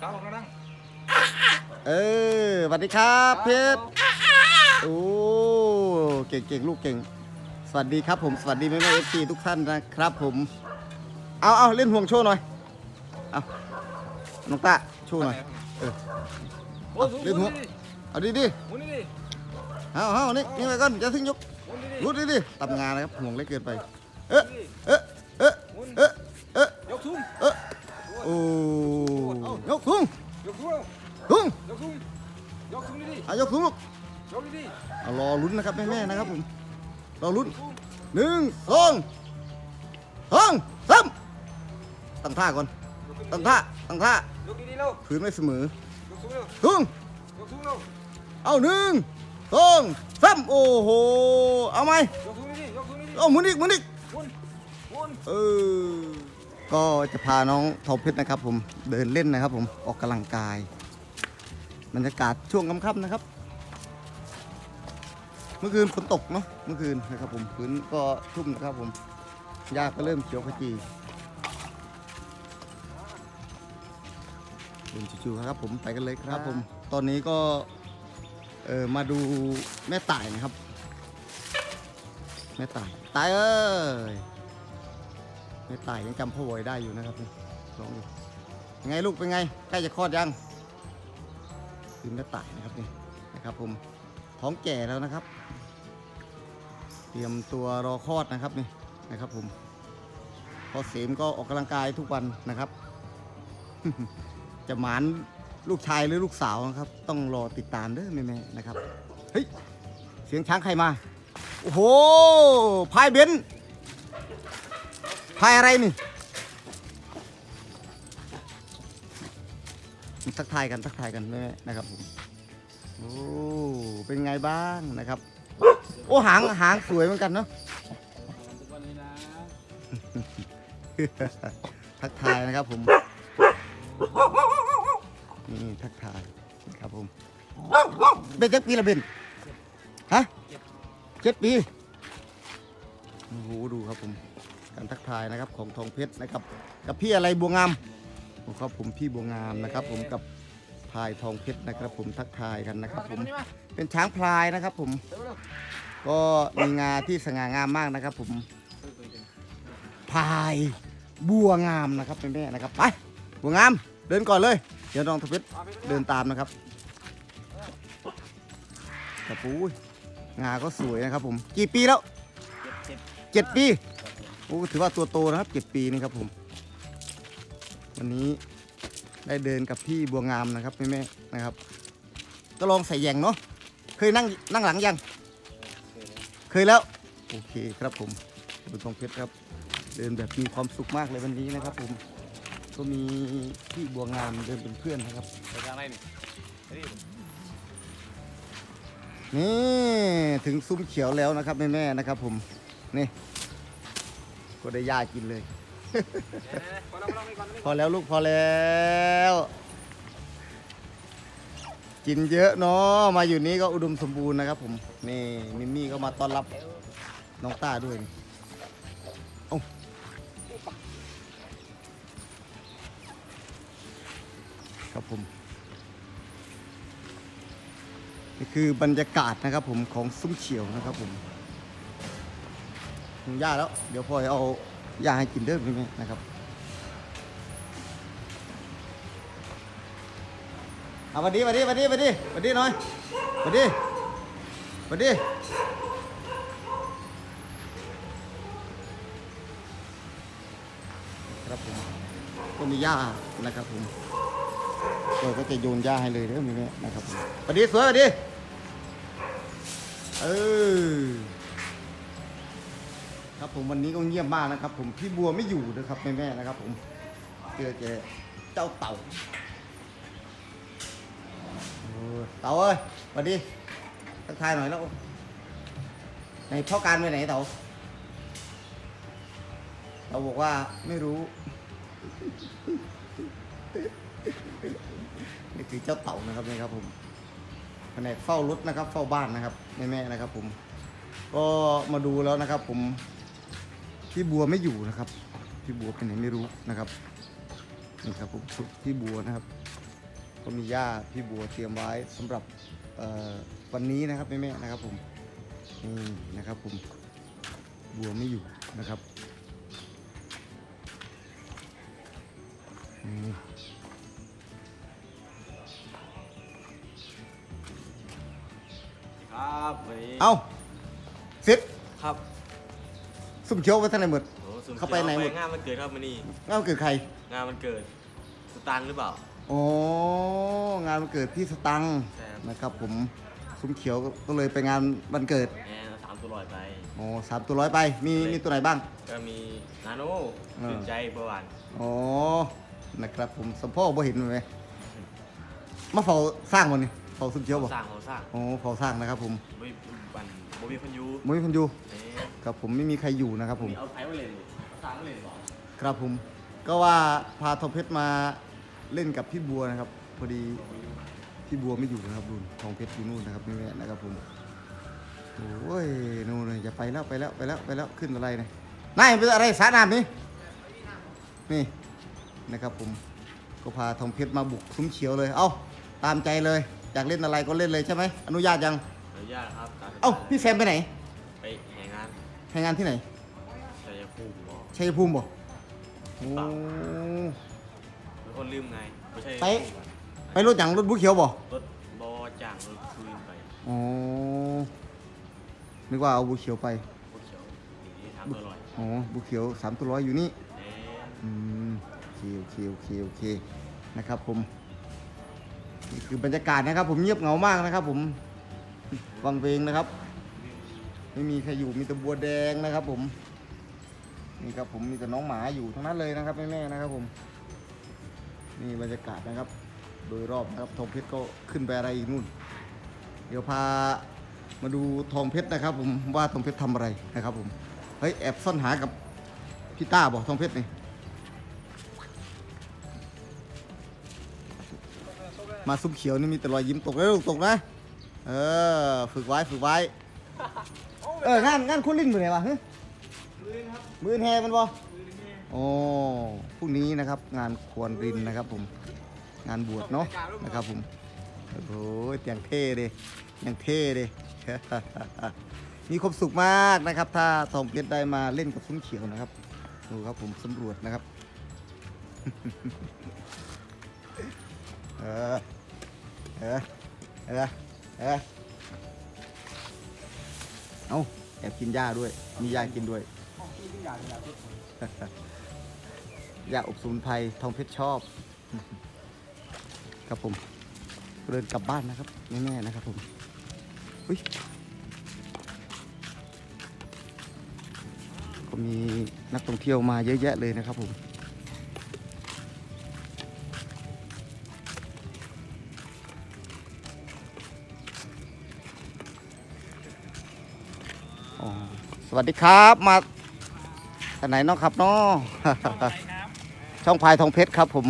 ครับผมนั่งเออสวัสดีครับเพชรโอ้เก่งเก่งลูกเก่ง สวัสดีครับผมสวัสดีแม่แม่เอฟซีทุกท่านนะครับผม เอาเอาเล่นห่วงโชว์หน่อยเอาน้องตาโชว์หน่อยเออโอ้ยเล่นหัวเอาดีดีหมุนนี่ดิๆเอาเอานี่นี่ไปก่อนจะทิ้งยกหมุนนี่ดิรุดดีดีๆตำงานนะครับห่วงเล็กเกินไป เอ๊ะเอ๊ อายกทุ่งลูกยกนี่ดิเอารอลุ้นนะครับแม่ๆนะครับผมรอลุ้นทุ่งหนึ่งสองสองสามตั้งท่าก่อนยกทุ่ตั้งท่าตั้งท่ายกดีๆเร็วพื้นไม่เสมอยกทุ่งเร็วทุ่งยกทุ่งเร็วเอาหนึ่งสองสามโอ้โห เอาไหมยกทุ่งนี่ดิยกทุ่งนี่ดิเอาหมุนอีกหมุนอีกหมุนหมุนเออ ก็จะพาน้องทองเพชรนะครับผมเดินเล่นนะครับผมออกกำลังกาย บรรยากาศช่วงค่ำๆนะครับ เมื่อคืนฝนตกเนาะเมื่อคืนนะครับผมพื้นก็ชุ่มนะครับผมหญ้าก็เริ่มเขียวขจีเดินชิวๆครับผมไปกันเลยครับผม ตอนนี้ก็เออมาดูแม่ต่ายนะครับ แม่ต่ายตายเอ้ยแม่ต่ายยังจำพ่อวอยได้อยู่นะครับนี่ลองดูยังไงลูกเป็นไงใกล้จะคลอดยัง คือแม่ต่ายนะครับนี่นะครับผมท้องแก่แล้วนะครับ เตรียมตัวรอคลอดนะครับนี่นะครับผมพอเสมก็ออกกำลังกายทุกวันนะครับ จะหมานลูกชายหรือลูกสาวนะครับ ต้องรอติดตามเด้อแม่ๆนะครับเฮ้ยเสียงช้างใครมาโอ้โหพายเบนพายอะไรนี่ ทักทายกันทักทายกันแม่นะครับผมโอ้เป็นไงบ้างนะครับ โอ้หางหางสวยเหมือนกันเนาะวันนี้นะทักทายนะครับผมนี่ทักทายครับผมเป็นจักปีละเบนฮะเจ็ดปีโอ้โหดูครับผมการทักทายนะครับของทองเพชรนะครับ กับพี่อะไรบัวงามโอ้ ครับผมพี่บัวงามนะครับ ผมกับพายทองเพชรนะครับ ผมทักทายกันนะครับ ผมเป็นช้างพลายนะครับ ผม ก็มีงาที่สง่างามมากนะครับ ผมพายบัวงามนะครับแม่ๆนะครับไปบัวงามเดินก่อนเลย เดี๋ยวน้องทองเพชรเดินตามนะครับกระปูยงาก็สวยนะครับ ผม กี่ปีแล้วเจ็บเจ็ดปีโอ้ถือว่าตัวโตนะครับเจ็ดปีนี่ครับผม วันนี้ได้เดินกับพี่บัวงามนะครับแม่ๆนะครับ ก็ลองใส่แยงเนาะเคยนั่งนั่งหลังยัง เคยแล้ว โอเคครับผมคุณทองเพชรครับ เดินแบบมีความสุขมากเลยวันนี้นะครับผมก็มีพี่บัวงามเดินเป็นเพื่อนนะครับไปทางไหนนี่เฮ้ยนี่ถึงซุ้มเขียวแล้วนะครับแม่ๆนะครับผมนี่ก็ได้หญ้ากินเลย พอแล้วลูกพอแล้ว กินเยอะเนาะมาอยู่นี้ก็อุดมสมบูรณ์นะครับผม นี่มิมมี่ก็มาต้อนรับน้องต้าด้วยนี่เอ้าครับผมนี่คือบรรยากาศนะครับผมของซุ้มเขียวนะครับผมถึงหญ้าแล้ว เดี๋ยวพ่อจะเอา หญ้าให้กินเด้อพี่แม่นะครับเอาวันดีวันดีวันดีวันดีวันดีหน่อยวันดีวันดีครับผมก็มีหญ้านะครับผมเราก็จะโยนหญ้าให้เลยเด้อมีไหมนะครับผมวันดีสวยวันดีเออ ครับผมวันนี้ก็เงียบมากนะครับ ผมพี่บัวไม่อยู่นะครับแม่แม่นะครับ ผมเจอแกเจ้าเต่าเต่าเอ้ยสวัสดีทักทายหน่อยแล้วไหนพ่อการไปไหนเต่าเต่าบอกว่าไม่รู้นี่คือเจ้าเต่านะครับนี่ครับผมแผนกเฝ้ารถนะครับ เฝ้าบ้านนะครับแม่ๆนะครับ ผม ก็มาดูแล้วนะครับ ผม พี่บัวไม่อยู่นะครับ พี่บัวเป็นไหนไม่รู้นะครับนี่ครับผมพี่บัวนะครับ ก็มีหญ้าพี่บัวเตรียมไว้สำหรับเอ่อวันนี้นะครับแม่ๆนะครับผมนี่นะครับผมบัวไม่อยู่นะครับอืมครับวันนี้เอาเสร็จครับ สุ่มเขียวไปทางไหนหมด โอ้สุ่มเข้าไปไหนหมด งานมันเกิดครับมันนี่งานวันเกิดใคร งานมันเกิดสตางค์หรือเปล่า อ๋อ งานวันเกิดพี่สตังค์ใช่ครับ นะครับผมซุ้มเขียวก็เลยไปงานวันเกิด แอนเอาสามตัวลอยไป อ๋อสามตัวร้อยไป มีมีตัวไหนบ้าง ก็มีนาโนเออ ตื่นใจเบอร์วันอ๋อ นะครับผมสมพ่อบ่เห็นไหมมาเฝ้าสร้างวันนี้เฝ้าซุ้มเขียวบ่สร้างเขาสร้างอ๋อเฝ้าสร้างนะครับผมบ่มี บันบ่มีคนอยู่ไม่มีคนอยู่เอ๊ะครับผมไม่มีใครอยู่นะครับผมนี่เอาไผ่มาเล่นเอาสร้างมาเล่นบ่ครับผม ก็ว่าพาทองเพชรมาเล่นกับพี่บัวนะครับ พอดีพี่บัวไม่อยู่นะครับดูนทองเพชรอยู่นู่นนะครับนี่แหละนะครับผมโอ้ยนู่นเลยจะไปแล้วไปแล้วไปแล้วไปแล้วขึ้นอะไรเนี่ยนายเป็นอะไรสาน้ำนี่นี่นะครับผมก็พาทองเพชรมาบุกซุ้มเขียวเลย เอ้าตามใจเลยอยากเล่นอะไรก็เล่นเลยใช่ไหมอนุญาตยังอ นุญาตครับตมสบยเอ้าพี่แซมไปไหนไปแห่งานให้งานที่ไหนชัยภูมิบ่ชัยภูมิบ่โอ้เป็นคนลืมไงไม่ใช่ไปไปรถหยังรถบุกเขียวบ่รถบอจ้างรถคืนไปอ๋อนึกว่าเอาบุเขียวไปพวกเขียวหนีทำตัวลอยอ๋อบุเขียวสามตัวร้อยอยู่นี่เอ๊ะอืมโอเคโอเคโอเคโอเคนะครับผมนี่คือบรรยากาศนะครับผมเงียบเหงามากนะครับผม วังเวงนะครับ ไม่มีใครอยู่มีแต่บัวแดงนะครับ ผมนี่ครับผมมีแต่น้องหมาอยู่ทั้งนั้นเลยนะครับแม่ๆนะครับผมนี่บรรยากาศนะครับ โดยรอบนะครับทองเพชรก็ขึ้นไปอะไรอีกนู่น เดี๋ยวพามาดูทองเพชรนะครับ ผมว่าทองเพชรทำอะไรนะครับ ผมเฮ้ยแอบซ่อนหากับพี่ต้าบอกทองเพชรนี่มาซุ้มเขียวนี่มีแต่รอยยิ้มตกแล้วตกนะ เออ ฝึกไว้ฝึกไว้ เอองานงานคุณลิ้นมือไหนวะฮะมือแฮมันบ่โอ้พรุ่งนี้นะครับ งานควรรินนะครับผม งานบวชเนาะนะครับผมโอ้โหเตียงเท่เด้ยังเท่เด้มีความสุขมากนะครับ ถ้าทองเพชรได้มาเล่นกับซุ้มเขียวนะครับดูครับผมสำรวจนะครับเออเออเออ เออเอาแอบกินหญ้าด้วย มีหญ้ากินด้วยยาอบสมุนไพรทองเพชรชอบ ครับผมเดินกลับบ้านนะครับแน่ๆนะครับผมอุ้ยก็มีนักท่องเที่ยวมาเยอะแยะเลยนะครับผม สวัสดีครับมาจากไหนเนาะครับเนาะช่องพายทองเพชรครับผม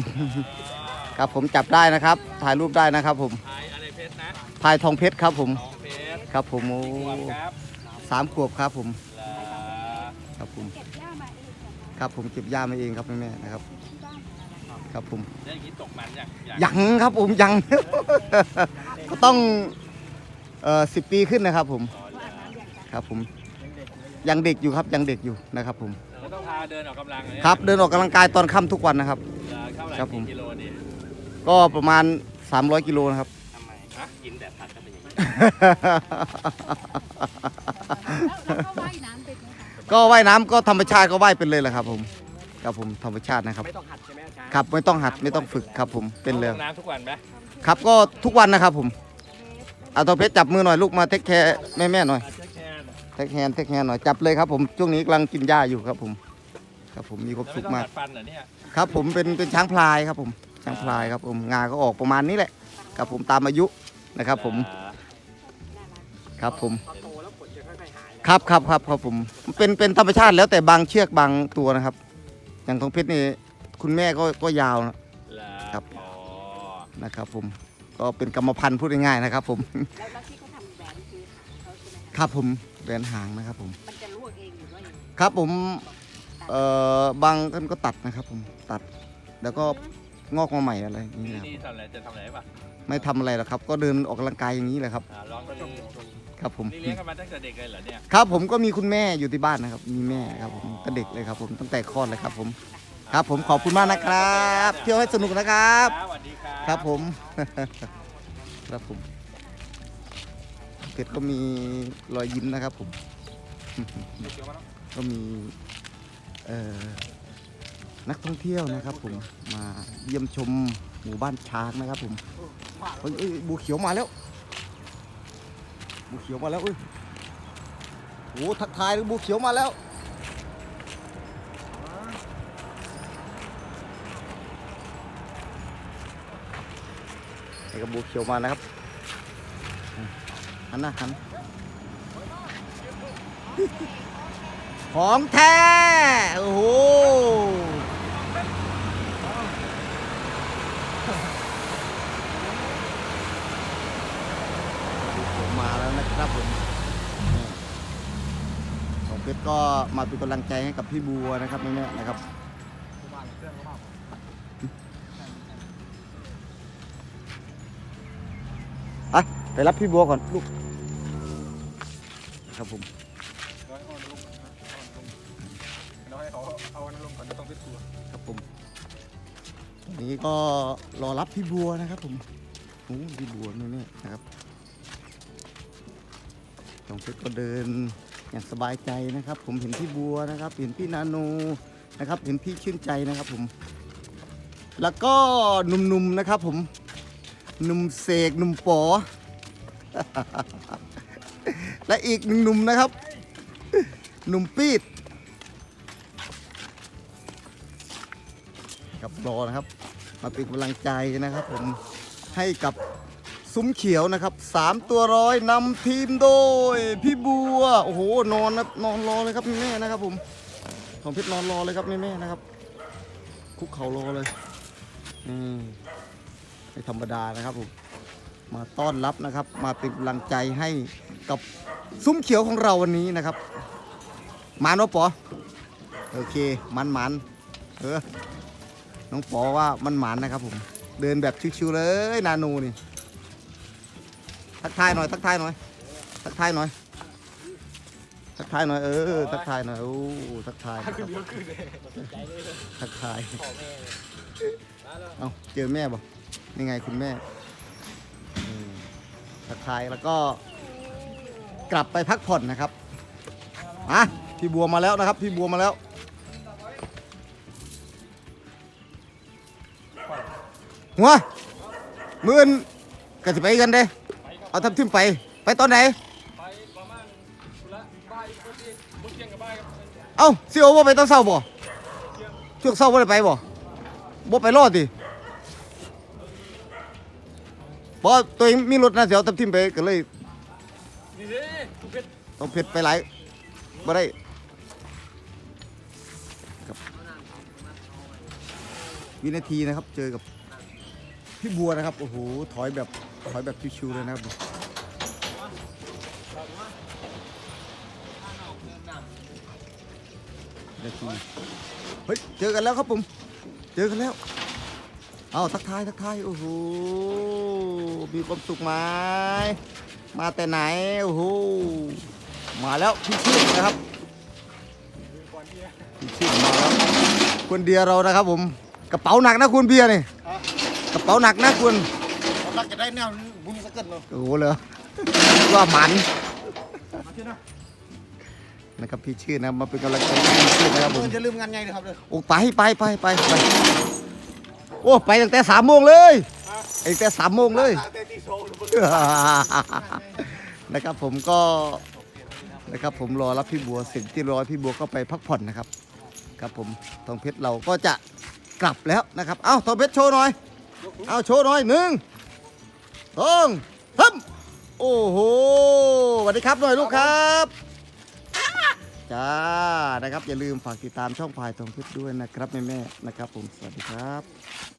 ครับผมจับได้นะครับ ถ่ายรูปได้นะครับ ผมไออะไรเพชรนะพายทองเพชรครับ ผมทองเพชรครับผมโอ้ครับสามขวบครับผมลาครับผมเก็บหญ้ามาเองเหรอคะครับผมเก็บหญ้ามาเองครับแม่ๆนะครับที่บ้านครับผมได้อย่างนี้ตกมันยังอยากยังครับผมยังก็ต้องเอ่อสิปีขึ้นนะครับผมว่าอาบน้ำอย่างกันครับผม ยังเด็กอยู่ครับยังเด็กอยู่นะครับผมแล้วต้องพาเดินออกกำลังเลยครับเดินออกกำลังกายตอนค่ำทุกวันนะครับเท่าไหร่ครับผม กี่กิโลนี่ก็ประมาณ 300กิโลนะครับ ทำไมฮะกินแต่ผักก็เป็นอย่างนี้แล้วแล้วก็ว่ายน้ำเป็นไหมคะก็ว่ายน้ำก็ธรรมชาติก็ว่ายเป็นเลยแหละครับผมครับผมธรรมชาตินะครับไม่ต้องหัดใช่ไหมอาจารย์ครับไม่ต้องหัดไม่ต้องฝึกครับผมเป็นเลย ลงน้ำทุกวันไหมครับก็ทุกวันนะครับผมเอาตัวเพชรจับมือหน่อยลูกมาเทคแคร์แม่แม่ๆหน่อย อาจจะแค่ เทคแฮนเทคแฮนหน่อยจับเลยครับผมช่วงนี้กำลังกินหญ้าอยู่ครับผม ครับผมมีความแล้วสุไม่ขต้องมากหัดฟันเหรอเนี่ยครับผมเป็นเป็นช้างพลายครับผมช้างพลายครับผมงาก็ออกประมาณนี้แหละครับผมตามอายุนะครับผมอ่าครับผมพอโตแล้วผลจะค่อยๆหายครับครับครับครับผมเป็นเป็นธรรมชาติแล้วแต่บางเชือกบางตัวนะครับ อย่างทองเพชรนี่คุณแม่ก็ก็ยาวนะครับอ๋อนะครับผมก็เป็นกรรมพันธุ์พูดง่ายๆนะครับผม แล้วแล้วที่เขาทำแหวนคือหางเขาใช่ไหมคะครับผม แหวนหางนะครับผม มันจะลวกเองหรือว่ายังไงครับผมเอ่อบางท่านก็ตัดนะครับผมตัดแล้วก็งอกมาใหม่อะไรอย่างนี้นี่นะครับนี่ทำอะไรจะทำอะไรป่ะไม่ทำอะไรหรอกครับ ก็เดินออกกำลังกายอย่างนี้แหละครับ อ่าลองดูครับผม นี่เลี้ยงกันมาตั้งแต่เด็กเลยเหรอเนี่ยครับผมก็มีคุณแม่อยู่ที่บ้านนะครับ มีแม่ครับผมตั้งแต่เด็กเลยครับผมตั้งแต่คลอดเลยครับผม ครับผมขอบคุณมากนะครับ เที่ยวให้สนุกนะครับ สวัสดีครับ ครับผม ครับผม เพชรก็มีรอยยิ้มนะครับผม ก็มีเอ่อนักท่องเที่ยวนะครับ ผมมาเยี่ยมชมหมู่บ้านช้างนะครับ ผมเฮ้ยเอ้ยบูเขียวมาแล้วบูเขียวมาแล้วเอ้ยโอ้ทักทายเลยบูเขียวมาแล้วนี่ก็บูเขียวมานะครับ หันหน้าหันของแท้ โอ้โห ผมมาแล้วนะครับผมของเพชรก็มาเป็นกำลังใจให้กับพี่บัวนะครับแม่นะครับ ไปไปรับพี่บัวก่อนลูกครับผมเราให้เขาเอาน้ำลงก่อนต้องไปตัวครับผมวันนี้ก็รอรับพี่บัวนะครับ ผมโอ้พี่บัวนี่เนี่ยนะครับน้องเพชรก็เดินอย่างสบายใจนะครับ ผมเห็นพี่บัวนะครับ เห็นพี่นาโนนะครับ เห็นพี่ชื่นใจนะครับผม แล้วก็หนุ่มๆนะครับ ผมหนุ่มเสกหนุ่มปอ และอีกหนึ่งหนุ่มนะครับ หนุ่มปีดครับรอนะครับ มาเป็นกำลังใจนะครับ ผมให้กับซุ้มเขียวนะครับสามตัวร้อยนำทีมโดย พี่บัวโอ้โหนอนนะนอนรอเลยครับแม่นะครับ ผมของเพชรนอนรอเลยครับแม่นะครับ คุกเข่ารอเลยนี่ไม่ธรรมดานะครับผม มาต้อนรับนะครับ มาเป็นกำลังใจให้กับซุ้มเขียวของเราวันนี้นะครับมานวะปอโอเคมันมันเออน้องปอว่ามันหมานนะครับผมเดินแบบชิวๆเลยนานูนี่ทักทายหน่อยทักทายหน่อยทักทายหน่อยทักทายหน่อยเออทักทายหน่อยโอ้ทักทายนะครับทักทายเอาเจอแม่บ่นี่ไงคุณแม่ ทักทายแล้วก็กลับไปพักผ่อนนะครับมาพี่บัวมาแล้วนะครับ พี่บัวมาแล้ว หัวมื่นก็จะไปกันเด้ เอาทำทิมไป ไปตอนไหน ไปประมาณธุระบ่ายคนที่บุญเชียงกับบ่ายครับเอ้าสิโอว่าไปตอนเช้าบ่ช่วงเช้าบ่ได้ไปบ่บ่ไปรอดดิ บ่ตัวเองมีรถนะเดี๋ยวทำทิมไปก็เลยนี่สิทุกเพชรต้องเผ็ดไปหลายบ่ได้ครับวินาทีนะครับ เจอกับพี่บัวนะครับโอ้โหถอยแบบถอยแบบชิวๆเลยนะครับนาทีเฮ้ยเจอกันแล้วครับผม เจอกันแล้ว เอาทักทายทักทายโอ้โหมีความสุขไหมมาแต่ไหนโอ้โหมาแล้วพี่ชื่นนะครับพี่ชื่นมาแล้วคุณเดียเรานะครับ ผมกระเป๋าหนักนะคุณเบียร์นี่กระเป๋าหนักนะคุณผมรักจะได้แนวบุญสักเกินเนาะโอ้โหเลยว่าหมันนะครับพี่ชื่นนะมาเป็นกำลังใจให้พี่ชื่นนะครับผมเพื่อนจะลืมงานไงนะครับเลยโอ้ไปไปไปไปไป โอ้ไปตั้งแต่สามโมงเลยไอ้ตั้งแต่สามโมงเลยเต้นที่โชว์นะครับผมก็นะครับผมรอรับพี่บัวเสร็จที่ร้อยพี่บัวก็ไปพักผ่อนนะครับ ครับผมทองเพชรเราก็จะกลับแล้วนะครับ เอ้าทองเพชรโชว์หน่อย เอาโชว์หน่อยหนึ่งสองสามโอ้โหสวัสดีครับหน่อยลูกครับ จ้านะครับอย่าลืมฝากติดตามช่องพายทองเพชรด้วยนะครับแม่ๆนะครับผมสวัสดีครับ